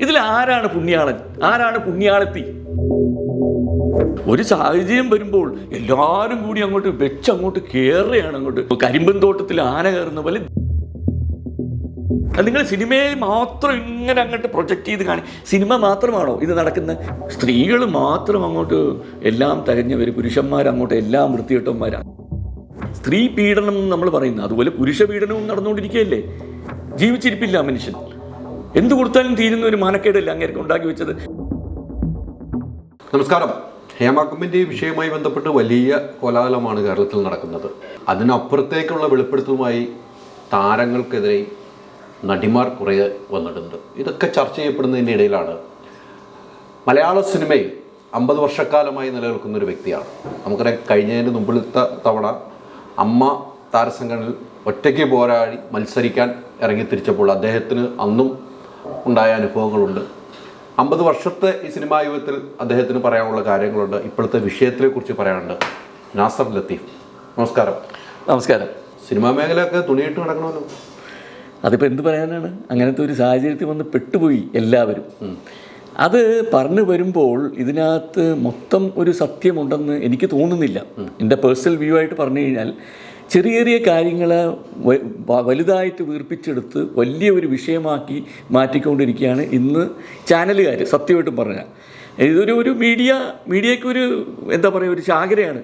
ഇതിൽ ആരാണ് പുണ്യാളൻ? ആരാണ് പുണ്യാളത്തി? ഒരു സാഹചര്യം വരുമ്പോൾ എല്ലാവരും കൂടി അങ്ങോട്ട് വെച്ച് അങ്ങോട്ട് കയറുകയാണ് അങ്ങോട്ട്. കരിമ്പൻ തോട്ടത്തിൽ ആന കയറുന്ന പോലെ നിങ്ങൾ സിനിമയെ മാത്രം ഇങ്ങനെ അങ്ങോട്ട് പ്രൊജക്റ്റ് ചെയ്ത് കാണി സിനിമ മാത്രമാണോ ഇത് നടക്കുന്നത്? സ്ത്രീകൾ മാത്രം അങ്ങോട്ട് എല്ലാം തികഞ്ഞവർ പുരുഷന്മാർ അങ്ങോട്ട് എല്ലാം വൃത്തികെട്ടന്മാരാണ് സ്ത്രീ പീഡനം എന്ന് നമ്മൾ പറയുന്നത്. അതുപോലെ പുരുഷ പീഡനവും നടന്നുകൊണ്ടിരിക്കുകയല്ലേ? ജീവിച്ചിരിപ്പില്ല മനുഷ്യൻ. എന്ത് കൊടുത്താലും തീരുന്ന ഒരു മാനക്കേടല്ല അങ്ങേർക്ക് ഉണ്ടാക്കി വെച്ചത്? നമസ്കാരം. ഹേമ കമ്മിറ്റി വിഷയവുമായി ബന്ധപ്പെട്ട് വലിയ കോലാഹലമാണ് കേരളത്തിൽ നടക്കുന്നത്. അതിനപ്പുറത്തേക്കുള്ള വെളിപ്പെടുത്തലുമായി താരങ്ങൾക്കെതിരെ നടിമാർ കുറേ വന്നിട്ടുണ്ട്. ഇതൊക്കെ ചർച്ച ചെയ്യപ്പെടുന്നതിന്റെ ഇടയിലാണ്. മലയാള സിനിമയിൽ അമ്പത് വർഷക്കാലമായി നിലനിൽക്കുന്ന ഒരു വ്യക്തിയാണ്. നമുക്കറിയാം കഴിഞ്ഞതിന് മുമ്പിലത്തെ തവണ അമ്മ താരസംഘടനയിൽ ഒറ്റയ്ക്ക് പോരാടി മത്സരിക്കാൻ ഇറങ്ങി തിരിച്ചപ്പോൾ അദ്ദേഹത്തിന് അന്നും ഉണ്ടായ അനുഭവങ്ങളുണ്ട്. അമ്പത് വർഷത്തെ ഈ സിനിമാ യുഗത്തിൽ അദ്ദേഹത്തിന് പറയാനുള്ള കാര്യങ്ങളുണ്ട്. ഇപ്പോഴത്തെ വിഷയത്തിനെ കുറിച്ച് പറയാനുണ്ട് നാസർ ലത്തീഫ്. നമസ്കാരം. നമസ്കാരം. സിനിമാ മേഖലയൊക്കെ തുണിയിട്ട് നടക്കണമല്ലോ. അതിപ്പോൾ എന്ത് പറയാനാണ്? അങ്ങനത്തെ ഒരു സാഹചര്യത്തിൽ വന്ന് പെട്ടുപോയി എല്ലാവരും. അത് പറഞ്ഞു വരുമ്പോൾ ഇതിനകത്ത് മൊത്തം ഒരു സത്യമുണ്ടെന്ന് എനിക്ക് തോന്നുന്നില്ല. എന്റെ പേഴ്സണൽ വ്യൂ ആയിട്ട് പറഞ്ഞു കഴിഞ്ഞാൽ ചെറിയ ചെറിയ കാര്യങ്ങൾ വലുതായിട്ട് വീർപ്പിച്ചെടുത്ത് വലിയ ഒരു വിഷയമാക്കി മാറ്റിക്കൊണ്ടിരിക്കുകയാണ് ഇന്ന് ചാനലുകാർ സത്യമായിട്ടും പറഞ്ഞാൽ ഇതൊരു ഒരു മീഡിയ മീഡിയയ്ക്ക് ഒരു എന്താ പറയുക ഒരു ചാകരയാണ്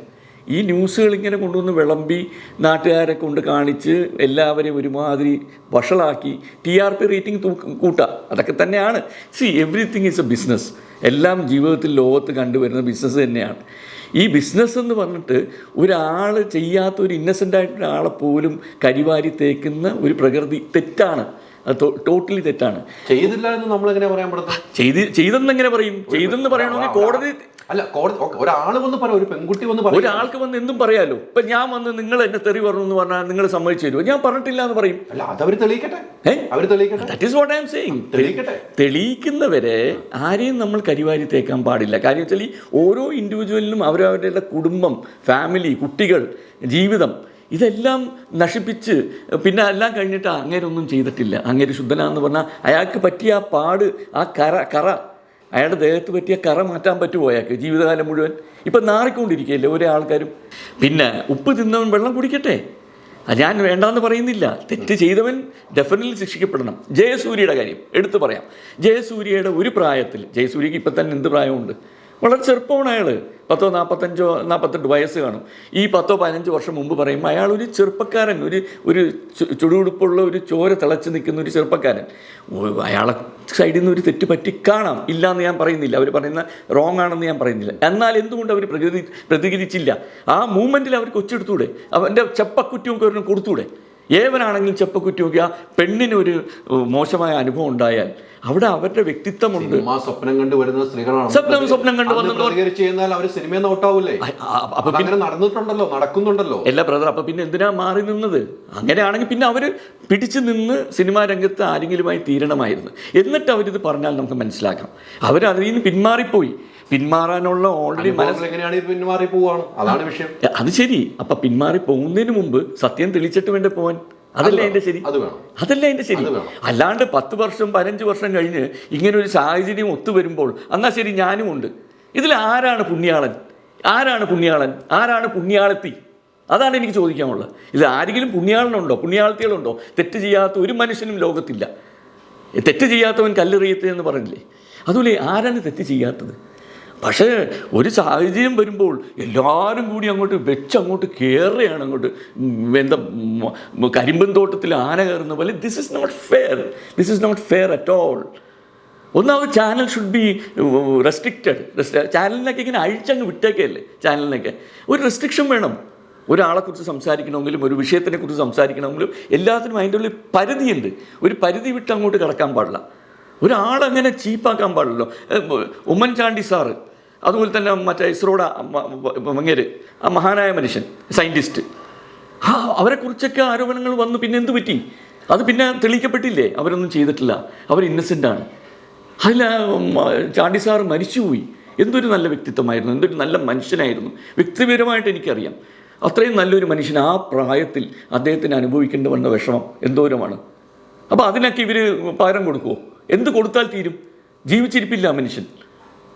ഈ ന്യൂസുകൾ ഇങ്ങനെ കൊണ്ടുവന്ന് വിളമ്പി നാട്ടുകാരെ കൊണ്ട് കാണിച്ച് എല്ലാവരെയും ഒരുമാതിരി വഷളാക്കി ടി ആർ പി റേറ്റിംഗ് കൂട്ടുക അതൊക്കെ തന്നെയാണ്. See everything is a business എല്ലാം ജീവിതത്തിൽ ലോകത്ത് കണ്ടുവരുന്ന ബിസിനസ് തന്നെയാണ്. ഈ ബിസിനസ് എന്ന് പറഞ്ഞിട്ട് ഒരാൾ ചെയ്യാത്ത ഒരു ഇന്നസെന്റ് ആയിട്ടുള്ള ആളെ പോലും കരിവാരി തേക്കുന്ന ഒരു പ്രകൃതി തെറ്റാണ്. അത് ടോട്ടലി തെറ്റാണ്. ചെയ്തില്ല എന്ന് നമ്മൾ എങ്ങനെ പറയാൻ പറ്റും ചെയ്ത് ചെയ്തെന്ന് എങ്ങനെ പറയും? ചെയ്തെന്ന് പറയണമെങ്കിൽ കോടതി അല്ല കോടതി ഒരാൾ വന്ന് പറയാം ഒരു പെൺകുട്ടി വന്ന് പറയാം ഒരാൾക്ക് വന്ന് എന്തും പറയാലോ. ഇപ്പൊ ഞാൻ വന്ന് നിങ്ങൾ എന്നെ തെറി പറഞ്ഞു എന്ന് പറഞ്ഞാൽ നിങ്ങൾ സമ്മതിച്ചു തരുമോ? ഞാൻ പറഞ്ഞിട്ടില്ല എന്ന് പറയും. അല്ല അതവർ തെളിയിക്കട്ടെ? അവർ തെളിയിക്കട്ടെ? That is what I'm saying തെളിയിക്കട്ടെ. തെളിയിക്കുന്നവരെ ആരെയും നമ്മൾ കരിവാരി തേക്കാൻ പാടില്ല. കാര്യം വെച്ചാൽ ഈ ഓരോ ഇൻഡിവിജ്വലിനും അവരവരുടെ കുടുംബം ഫാമിലി കുട്ടികൾ ജീവിതം ഇതെല്ലാം നശിപ്പിച്ച് പിന്നെ എല്ലാം കഴിഞ്ഞിട്ട് അങ്ങേരൊന്നും ചെയ്തിട്ടില്ല. അങ്ങേര് ശുദ്ധനാന്ന് പറഞ്ഞാൽ അയാൾക്ക് പറ്റിയ ആ പാട് ആ കറ കറ അയാളുടെ ദേഹത്ത് പറ്റിയ കറ മാറ്റാൻ പറ്റുമോ അയാൾക്ക് ജീവിതകാലം മുഴുവൻ? ഇപ്പം നാറിക്കൊണ്ടിരിക്കുകയല്ലേ ഓരോ ആൾക്കാരും? പിന്നെ ഉപ്പ് തിന്നവൻ വെള്ളം കുടിക്കട്ടെ? ഞാൻ വേണ്ടാന്ന് പറയുന്നില്ല. തെറ്റ് ചെയ്തവൻ ഡെഫിനറ്റ്ലി ശിക്ഷിക്കപ്പെടണം. ജയസൂര്യയുടെ കാര്യം എടുത്തു പറയാം. ജയസൂര്യയുടെ ഒരു പ്രായത്തിൽ ജയസൂര്യക്ക് ഇപ്പം തന്നെ എന്ത് പ്രായമുണ്ട്? വളരെ ചെറുപ്പമാണ് അയാൾ പത്തോ നാൽപ്പത്തഞ്ചോ നാൽപ്പത്തെട്ട് വയസ്സ് കാണും. ഈ പത്തോ പതിനഞ്ച് വർഷം മുമ്പ് പറയുമ്പോൾ അയാൾ ഒരു ചെറുപ്പക്കാരൻ ഒരു ഒരു ചുടുകുടുപ്പുള്ള ഒരു ചോര തിളച്ച് നിൽക്കുന്ന ഒരു ചെറുപ്പക്കാരൻ. അയാളെ സൈഡിൽ നിന്ന് ഒരു തെറ്റ് പറ്റി കാണാം. ഇല്ല എന്ന് ഞാൻ പറയുന്നില്ല. അവർ പറയുന്ന റോങ് ആണെന്ന് ഞാൻ പറയുന്നില്ല. എന്നാൽ എന്തുകൊണ്ട് അവർ പ്രകൃതി പ്രതികരിച്ചില്ല? ആ മൂമെന്റിൽ അവർ കൊച്ചെടുത്തൂടെ അവന്റെ ചെപ്പക്കുറ്റിയൊക്കെ ഒരെണ്ണം കൊടുത്തൂടെ? ഏവനാണെങ്കിലും ചെപ്പ് കുറ്റുക പെണ്ണിനൊരു മോശമായ അനുഭവം ഉണ്ടായാൽ അവിടെ അവരുടെ വ്യക്തിത്വമുണ്ട്. സ്വപ്നം കണ്ട് വരുന്ന സ്ത്രീകളാണ് സ്വപ്നം സ്വപ്നം കണ്ട് വന്നതോ- അപ്പൊ പിന്നെ നടന്നിട്ടുണ്ടല്ലോ നടക്കുന്നുണ്ടല്ലോ. എല്ലാ ബ്രദർ അപ്പൊ പിന്നെ എന്തിനാ മാറി നിന്നത്? അങ്ങനെയാണെങ്കിൽ പിന്നെ അവർ പിടിച്ചു നിന്ന് സിനിമാ രംഗത്ത് ആരെങ്കിലുമായി തീരണമായിരുന്നു. എന്നിട്ട് അവരിത് പറഞ്ഞാൽ നമുക്ക് മനസ്സിലാക്കാം. അവർ അതിൽ നിന്ന് പിന്മാറിപ്പോയി. പിന്മാറാനുള്ള ഓൾറെഡി മനസ്സ് അനുഭവങ്ങൾ എങ്ങനെയാണ് പിന്മാറി പോവാണ്? അതാണ് വിഷയം. അത് ശരി. അപ്പൊ പിന്മാറി പോകുന്നതിന് മുമ്പ് സത്യം തെളിച്ചിട്ട് വേണ്ട പോവാൻ? അതല്ലേ അതിന്റെ ശരി? അതല്ല അതിന്റെ ശരി? അല്ലാണ്ട് പത്ത് വർഷം പതിനഞ്ച് വർഷം കഴിഞ്ഞ് ഇങ്ങനെ ഒരു സാഹചര്യം ഒത്തുവരുമ്പോൾ എന്നാ ശരി ഞാനും ഉണ്ട്. ഇതിൽ ആരാണ് പുണ്യാളൻ? ആരാണ് പുണ്യാളൻ? ആരാണ് പുണ്യാളത്തി? അതാണ് എനിക്ക് ചോദിക്കാനുള്ളത്. ഇത് ആരെങ്കിലും പുണ്യാളനുണ്ടോ? പുണ്യാളത്തികളുണ്ടോ? തെറ്റ് ചെയ്യാത്ത ഒരു മനുഷ്യനും ലോകത്തില്ല. തെറ്റ് ചെയ്യാത്തവൻ കല്ലെറിയത്തെ എന്ന് പറഞ്ഞില്ലേ? അതുപോലെ ആരാണ് തെറ്റ് ചെയ്യാത്തത്? പക്ഷേ ഒരു സാഹചര്യം വരുമ്പോൾ എല്ലാവരും കൂടി അങ്ങോട്ട് വെച്ച് അങ്ങോട്ട്. കയറുകയാണ് അങ്ങോട്ട് എന്താ കരിമ്പൻ തോട്ടത്തിൽ ആന കയറുന്ന പോലെ this is not fair this is not fair at all ഒന്നാമത് ചാനൽ ഷുഡ് ബി റെസ്ട്രിക്റ്റഡ് ചാനലിനൊക്കെ ഇങ്ങനെ അഴിച്ചങ്ങ് വിട്ടേക്കല്ലേ ചാനലിനൊക്കെ ഒരു റെസ്ട്രിക്ഷൻ വേണം. ഒരാളെക്കുറിച്ച് സംസാരിക്കണമെങ്കിലും ഒരു വിഷയത്തിനെക്കുറിച്ച് സംസാരിക്കണമെങ്കിലും എല്ലാത്തിനും അതിന്റെ ഉള്ളിൽ പരിധിയുണ്ട്. ഒരു പരിധി വിട്ട് അങ്ങോട്ട് കിടക്കാൻ പാടില്ല. ഒരാളങ്ങനെ ചീപ്പാക്കാൻ പാടില്ലല്ലോ. ഉമ്മൻചാണ്ടി സാറ് അതുപോലെ തന്നെ മറ്റേ ഇസ്രോയുടെ മങ്ങേര് ആ മഹാനായ മനുഷ്യൻ സയന്റിസ്റ്റ് ആ അവരെക്കുറിച്ചൊക്കെ ആരോപണങ്ങൾ വന്നു പിന്നെ എന്ത് പറ്റി? അത് പിന്നെ തെളിയിക്കപ്പെട്ടില്ലേ? അവരൊന്നും ചെയ്തിട്ടില്ല. അവർ ഇന്നസെന്റാണ് അതിൽ ചാണ്ടി സാറ് മരിച്ചുപോയി. എന്തൊരു നല്ല വ്യക്തിത്വമായിരുന്നു എന്തൊരു നല്ല മനുഷ്യനായിരുന്നു. വ്യക്തിപരമായിട്ട് എനിക്കറിയാം. അത്രയും നല്ലൊരു മനുഷ്യൻ ആ പ്രായത്തിൽ അദ്ദേഹത്തിന് അനുഭവിക്കേണ്ടി വന്ന വിഷമം എന്തോരമാണ്. അപ്പോൾ അതിനൊക്കെ ഇവർ പകരം കൊടുക്കുമോ എന്ത് കൊടുത്താൽ തീരും? ജീവിച്ചിരിപ്പില്ല മനുഷ്യൻ.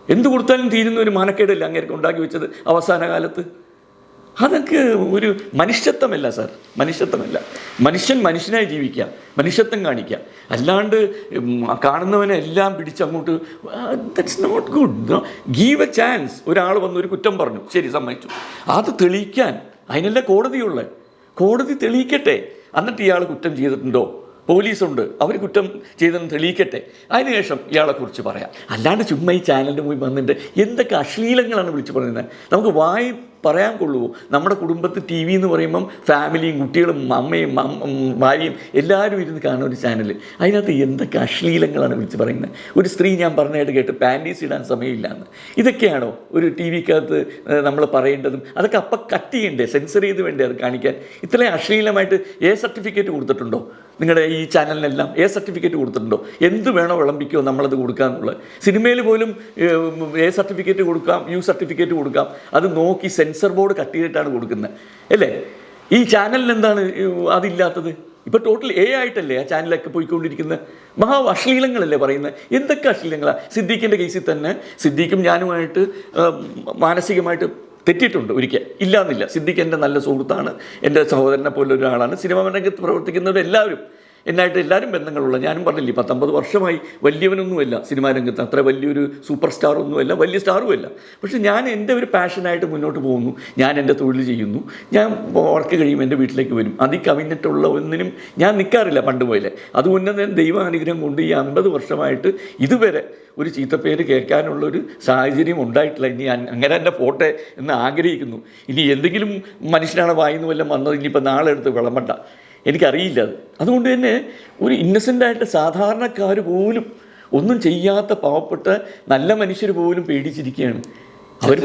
എന്ത് കൊടുത്താലും തീരുന്ന ഒരു മാനക്കേടല്ല അങ്ങേർക്ക് ഉണ്ടാക്കി വെച്ചത് അവസാന കാലത്ത് അതൊക്കെ ഒരു മനുഷ്യത്വമല്ല സാർ മനുഷ്യത്വമല്ല. മനുഷ്യൻ മനുഷ്യനായി ജീവിക്കുക മനുഷ്യത്വം കാണിക്കുക. അല്ലാണ്ട് കാണുന്നവനെ എല്ലാം പിടിച്ചങ്ങോട്ട് that's not good give a chance ഒരാൾ വന്ന് ഒരു കുറ്റം പറഞ്ഞു. ശരി സമ്മതിച്ചു. അത് തെളിയിക്കാൻ അതിനല്ല കോടതിയുള്ളത്. കോടതി തെളിയിക്കട്ടെ. എന്നിട്ട് ഇയാൾ കുറ്റം ചെയ്തിട്ടുണ്ടോ? പോലീസുണ്ട്. അവർ കുറ്റം ചെയ്തെന്ന് തെളിയിക്കട്ടെ. അതിനുശേഷം ഇയാളെക്കുറിച്ച് പറയാം. അല്ലാണ്ട് ചുമ്മാ ഈ ചാനലിന്റെ മുമ്പിൽ വന്നിട്ട് എന്തൊക്കെ അശ്ലീലങ്ങളാണ് വിളിച്ചു പറയുന്നത്? നമുക്ക് വായി പറയാൻ കൊള്ളുമോ നമ്മുടെ കുടുംബത്തിൽ ടി വി എന്ന് പറയുമ്പം ഫാമിലിയും കുട്ടികളും അമ്മയും അമ്മ- ഭാര്യയും എല്ലാവരും ഇരുന്ന് കാണുന്ന ഒരു ചാനൽ. അതിനകത്ത് എന്തൊക്കെ അശ്ലീലങ്ങളാണ് വിളിച്ച് പറയുന്നത്? ഒരു സ്ത്രീ ഞാൻ പറഞ്ഞായിട്ട് കേട്ട് പാന്റീസ് ഇടാൻ സമയമില്ല എന്ന് ഇതൊക്കെയാണോ ഒരു ടി വിക്കകത്ത് നമ്മൾ പറയേണ്ടതും? അതൊക്കെ അപ്പം കട്ട് ചെയ്യണ്ടേ? സെൻസർ ചെയ്ത് വേണ്ടേ അത് കാണിക്കാൻ? ഇത്രയും അശ്ലീലമായിട്ട് എ സർട്ടിഫിക്കറ്റ് കൊടുത്തിട്ടുണ്ടോ? നിങ്ങളുടെ ഈ ചാനലിനെല്ലാം എ സർട്ടിഫിക്കറ്റ് കൊടുത്തിട്ടുണ്ടോ? എന്ത് വേണോ വിളമ്പിക്കോ നമ്മളത് കൊടുക്കാമെന്നുള്ളത് സിനിമയിൽ പോലും എ സർട്ടിഫിക്കറ്റ് കൊടുക്കാം യു സർട്ടിഫിക്കറ്റ് കൊടുക്കാം അത് നോക്കി സെൻസർ ബോർഡ് കട്ട് ചെയ്തിട്ടാണ് കൊടുക്കുന്നത്. അല്ലേ? ഈ ചാനലിന് എന്താണ് അതില്ലാത്തത്? ഇപ്പോൾ ടോട്ടൽ എ ആയിട്ടല്ലേ ആ ചാനലൊക്കെ പോയിക്കൊണ്ടിരിക്കുന്നത്? മഹാ അശ്ലീലങ്ങളല്ലേ പറയുന്നത്? എന്തൊക്കെ അശ്ലീലങ്ങളാണ് സിദ്ദീഖിന്റെ കേസിൽ തന്നെ സിദ്ദീഖും ഞാനുമായിട്ട് മാനസികമായിട്ട് തെറ്റിയിട്ടുണ്ട് ഒരിക്കൽ. ഇല്ലാന്നില്ല. സിദ്ദിഖ് എന്റെ നല്ല സുഹൃത്താണ്. എന്റെ സഹോദരനെ പോലെ ഒരാളാണ്. സിനിമ രംഗത്ത് പ്രവർത്തിക്കുന്നവർ എല്ലാവരും എന്നായിട്ട് എല്ലാവരും ബന്ധങ്ങളുള്ള ഞാനും പറഞ്ഞില്ലേ പത്തൊമ്പത് വർഷമായി വലിയവനൊന്നുമല്ല സിനിമാ രംഗത്ത്. അത്ര വലിയൊരു സൂപ്പർ സ്റ്റാർ ഒന്നുമല്ല വലിയ സ്റ്റാറുമല്ല. പക്ഷെ ഞാൻ എന്റെ ഒരു പാഷനായിട്ട് മുന്നോട്ട് പോകുന്നു. ഞാൻ എന്റെ തൊഴിൽ ചെയ്യുന്നു. ഞാൻ വർക്ക് കഴിയും എന്റെ വീട്ടിലേക്ക് വരും. അതിൽ കവിഞ്ഞിട്ടുള്ള ഒന്നിനും ഞാൻ നിൽക്കാറില്ല പണ്ട് പോലെ. അതുകൊണ്ട് തന്നെ ദൈവാനുഗ്രഹം കൊണ്ട് ഈ അമ്പത് വർഷമായിട്ട് ഇതുവരെ ഒരു ചീത്തപ്പേര് കേൾക്കാനുള്ള ഒരു സാഹചര്യം ഉണ്ടായിട്ടില്ല. ഇനി അങ്ങനെ തന്നെ പോട്ടെ എന്ന് ആഗ്രഹിക്കുന്നു. ഇനി എന്തെങ്കിലും മനുഷ്യനാണ് വായിന്ന് വല്ലതും വന്നത് ഇനിയിപ്പോൾ നാളെ എടുത്ത് വിളമ്പണ്ട. എനിക്കറിയില്ല അത്. അതുകൊണ്ട് തന്നെ ഒരു ഇന്നസെന്റായിട്ട് സാധാരണക്കാർ പോലും ഒന്നും ചെയ്യാത്ത പാവപ്പെട്ട നല്ല മനുഷ്യർ പോലും പേടിച്ചിരിക്കുകയാണ്. അവർ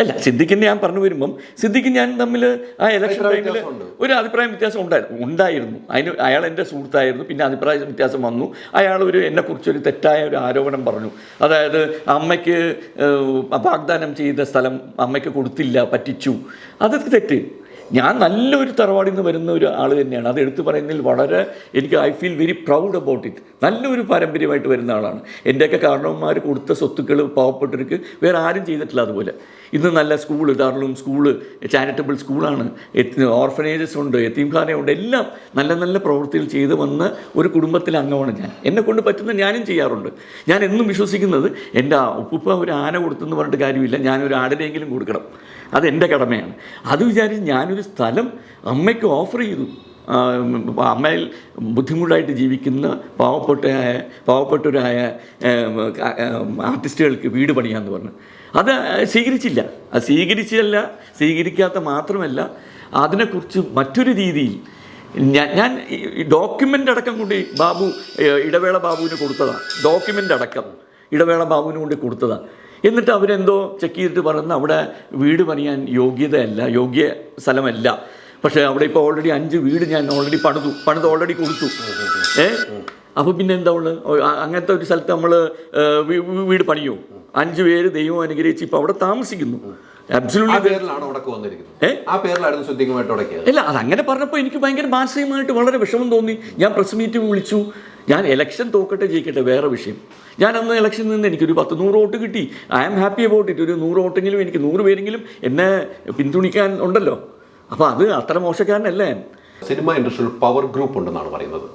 അല്ല സിദ്ദിഖിന്റെ ഞാൻ പറഞ്ഞു വരുമ്പം സിദ്ധിക്കിന് ഞാൻ തമ്മിൽ ആ ഇലക്ഷൻ ടൈമിൽ ഒരു അഭിപ്രായ വ്യത്യാസം ഉണ്ടായിരുന്നു ഉണ്ടായിരുന്നു. അതിന് അയാൾ എന്റെ സുഹൃത്തായിരുന്നു. പിന്നെ അഭിപ്രായ വ്യത്യാസം വന്നു. അയാൾ ഒരു എന്നെക്കുറിച്ചൊരു തെറ്റായ ഒരു ആരോപണം പറഞ്ഞു. അതായത് അമ്മയ്ക്ക് വാഗ്ദാനം ചെയ്ത സ്ഥലം അമ്മയ്ക്ക് കൊടുത്തില്ല പറ്റിച്ചു. അതൊക്കെ തെറ്റ്. ഞാൻ നല്ലൊരു തറവാടിൽ നിന്ന് വരുന്ന ഒരു ആൾ തന്നെയാണ്. അത് എടുത്തു പറയുന്നതിൽ വളരെ എനിക്ക് I feel very proud about it നല്ലൊരു പാരമ്പര്യമായിട്ട് വരുന്ന ആളാണ്. എന്റെയൊക്കെ കാരണവന്മാർ കൊടുത്ത സ്വത്തുക്കൾ പാവപ്പെട്ടവർക്ക് വേറെ ആരും ചെയ്തിട്ടില്ല അതുപോലെ. ഇന്ന് നല്ല സ്കൂൾ ധാരാളം സ്കൂൾ ചാരിറ്റബിൾ സ്കൂളാണ് ഓർഫനേജസ് ഉണ്ട് എത്തീംഖാനയുണ്ട് എല്ലാം നല്ല നല്ല പ്രവൃത്തികൾ ചെയ്ത് വന്ന ഒരു കുടുംബത്തിലെ അംഗമാണ് ഞാൻ. എന്നെ കൊണ്ട് പറ്റുന്ന ഞാനും ചെയ്യാറുണ്ട്. ഞാൻ എന്നും വിശ്വസിക്കുന്നത് എന്റെ ഉപ്പുപ്പ ഒരു ആന കൊടുത്തെന്ന് പറഞ്ഞിട്ട് കാര്യമില്ല. ഞാനൊരു ആടിനെങ്കിലും കൊടുക്കണം. അതെന്റെ കടമയാണ്. അത് വിചാരിച്ച് ഞാനൊരു സ്ഥലം അമ്മയ്ക്ക് ഓഫർ ചെയ്തു. അമ്മയിൽ ബുദ്ധിമുട്ടായിട്ട് ജീവിക്കുന്ന പാവപ്പെട്ടയായ പാവപ്പെട്ടവരായ ആർട്ടിസ്റ്റുകൾക്ക് വീട് പണിയാന്ന് പറഞ്ഞു. അത് സ്വീകരിച്ചില്ല. അത് സ്വീകരിച്ചല്ല സ്വീകരിക്കാത്ത മാത്രമല്ല അതിനെക്കുറിച്ച് മറ്റൊരു രീതിയിൽ ഞാൻ ഞാൻ ഡോക്യുമെന്റ് അടക്കം കൊണ്ട് ബാബു ഇടവേള ബാബുവിന് കൊടുത്തതാണ് ഡോക്യുമെന്റ് അടക്കം ഇടവേള ബാബുവിന് കൊണ്ട് കൊടുത്തതാണ് എന്നിട്ട് അവരെന്തോ ചെക്ക് ചെയ്തിട്ട് പറയുന്ന അവിടെ വീട് പണിയാൻ യോഗ്യതയല്ല യോഗ്യ സ്ഥലമല്ല. പക്ഷേ അവിടെ ഇപ്പോൾ ഓൾറെഡി അഞ്ച് വീട് ഞാൻ ഓൾറെഡി പണിതു പണിത് ഓൾറെഡി കൊടുത്തു. ഏ? അപ്പോൾ പിന്നെ എന്താ ഉള്ളത് അങ്ങനത്തെ ഒരു സ്ഥലത്ത് നമ്മൾ വീട് പണിയോ? അഞ്ച് പേര് ദൈവം അനുഗ്രഹിച്ച് ഇപ്പോൾ അവിടെ താമസിക്കുന്നു. ഇല്ല അതങ്ങനെ പറഞ്ഞപ്പോൾ എനിക്ക് ഭയങ്കര മാനസികമായിട്ട് വളരെ വിഷമം തോന്നി. ഞാൻ പ്രസ് മീറ്റ് വിളിച്ചു. ഞാൻ ഇലക്ഷൻ തോക്കട്ടെ ജയിക്കട്ടെ വേറെ വിഷയം. ഞാൻ അന്ന് ഇലക്ഷൻ നിന്ന് എനിക്കൊരു പത്ത് നൂറ് വോട്ട് കിട്ടി. I am happy about it ഒരു നൂറ് വോട്ടെങ്കിലും എനിക്ക് നൂറ് പേരെങ്കിലും എന്നെ പിന്തുണയ്ക്കാൻ ഉണ്ടല്ലോ. അപ്പോൾ അത് അത്ര മോശക്കാരനല്ല ഞാൻ. സിനിമ ഇൻഡസ്ട്രിയിൽ പവർ ഗ്രൂപ്പ് ഉണ്ടെന്നാണ് പറയുന്നത്.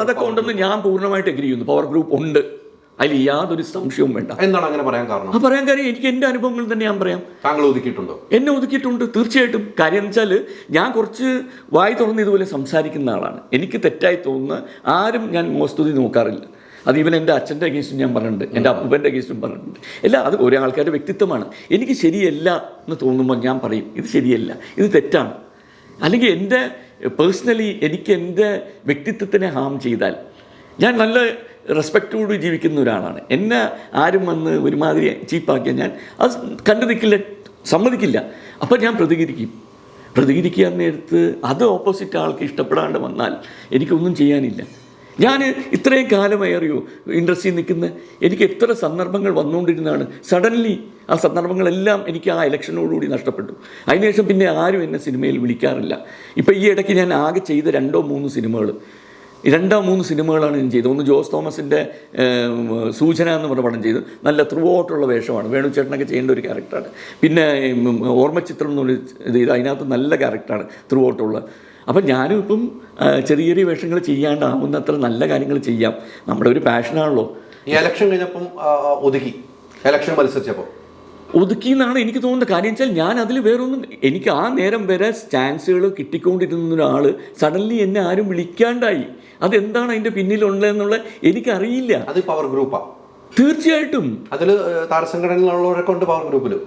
അതൊക്കെ ഉണ്ടെന്ന് ഞാൻ പൂർണമായിട്ട് എഗ്രി ചെയ്യുന്നു. പവർ ഗ്രൂപ്പ് ഉണ്ട്. അതിൽ യാതൊരു സംശയവും വേണ്ട. എന്താണ് അങ്ങനെ പറയാൻ കാരണം? ആ പറയാൻ കാര്യം എനിക്ക് എന്റെ അനുഭവങ്ങൾ തന്നെ ഞാൻ പറയാം. താങ്കൾ ഒതുക്കിയിട്ടുണ്ടോ? എന്നെ ഒതുക്കിയിട്ടുണ്ട് തീർച്ചയായിട്ടും. കാര്യം എന്ന് വെച്ചാൽ ഞാൻ കുറച്ച് വായി തുറന്ന് ഇതുപോലെ സംസാരിക്കുന്ന ആളാണ്. എനിക്ക് തെറ്റായി തോന്നുന്ന ആരും ഞാൻ മോസ്തുതി നോക്കാറില്ല. അത് ഇവൻ എന്റെ അച്ഛന്റെ അഗേൻസ്റ്റും ഞാൻ പറഞ്ഞിട്ടുണ്ട്. എന്റെ അപ്പൂപ്പന്റെ അഗേൻസ്റ്റും പറഞ്ഞിട്ടുണ്ട്. അല്ല അത് ഒരേ ആൾക്കാരുടെ വ്യക്തിത്വമാണ്. എനിക്ക് ശരിയല്ല എന്ന് തോന്നുമ്പോൾ ഞാൻ പറയും ഇത് ശരിയല്ല ഇത് തെറ്റാണ്. അല്ലെങ്കിൽ എന്റെ പേഴ്സണലി എനിക്ക് എന്റെ വ്യക്തിത്വത്തിനെ ഹാം ചെയ്താൽ ഞാൻ നല്ല റെസ്പെക്റ്റോട് ജീവിക്കുന്ന ഒരാളാണ്. എന്നെ ആരും വന്ന് ഒരുമാതിരി ചീപ്പാക്കിയാൽ ഞാൻ അത് കണ്ടു നിൽക്കില്ല സമ്മതിക്കില്ല. അപ്പോൾ ഞാൻ പ്രതികരിക്കും. പ്രതികരിക്കാൻ നേരത്ത് അത് ഓപ്പോസിറ്റ് ആൾക്ക് ഇഷ്ടപ്പെടാണ്ട് വന്നാൽ എനിക്കൊന്നും ചെയ്യാനില്ല. ഞാൻ ഇത്രയും കാലമായി അറിയോ ഇൻഡസ്ട്രിയിൽ നിൽക്കുന്ന എനിക്ക് എത്ര സന്ദർഭങ്ങൾ വന്നുകൊണ്ടിരുന്നതാണ്. സഡൻലി ആ സന്ദർഭങ്ങളെല്ലാം എനിക്ക് ആ ഇലക്ഷനോടുകൂടി നഷ്ടപ്പെട്ടു. അതിനുശേഷം പിന്നെ ആരും എന്നെ സിനിമയിൽ വിളിക്കാറില്ല. ഇപ്പോൾ ഈ ഇടയ്ക്ക് ഞാൻ ആകെ ചെയ്ത രണ്ടോ മൂന്നോ സിനിമകൾ രണ്ടോ മൂന്ന് സിനിമകളാണ് ഞാൻ ചെയ്തത്. ഒന്ന് ജോസ് തോമസിന്റെ സൂചന എന്ന് പറഞ്ഞ പടം ചെയ്തു നല്ല ത്രൂ വേഷമാണ്. വേണു ചേട്ടനൊക്കെ ചെയ്യേണ്ട ഒരു ക്യാരക്ടറാണ്. പിന്നെ ഓർമ്മ ഓർമ്മചിത്രം എന്ന് ഇത് ചെയ്ത് അതിനകത്ത് നല്ല ക്യാരക്ടറാണ് ത്രൂ അപ്പം ഞാനും ഇപ്പം ചെറിയ ചെറിയ വേഷങ്ങൾ ചെയ്യാണ്ടാവുന്ന അത്ര നല്ല കാര്യങ്ങൾ ചെയ്യാം. നമ്മുടെ ഒരു പാഷനാണല്ലോ. ഈ ഇലക്ഷൻ കഴിഞ്ഞപ്പം ഒതുക്കി. ഇലക്ഷൻ മത്സരിച്ചപ്പോൾ ഒതുക്കി എന്നാണ് എനിക്ക് തോന്നുന്നത്. കാര്യം വെച്ചാൽ ഞാൻ അതിൽ വേറൊന്നും എനിക്ക് ആ നേരം വരെ ചാൻസുകൾ കിട്ടിക്കൊണ്ടിരുന്ന ഒരാൾ സഡൻലി എന്നെ ആരും വിളിക്കാണ്ടായി. അതെന്താണ് അതിന്റെ പിന്നിലുള്ളതെന്നുള്ള എനിക്കറിയില്ല. അത് പവർ ഗ്രൂപ്പാണ് തീർച്ചയായിട്ടും. അതിൽ താരസംഘടനയിലുള്ളവരൊക്കെ ഉണ്ട് പവർ ഗ്രൂപ്പിൽ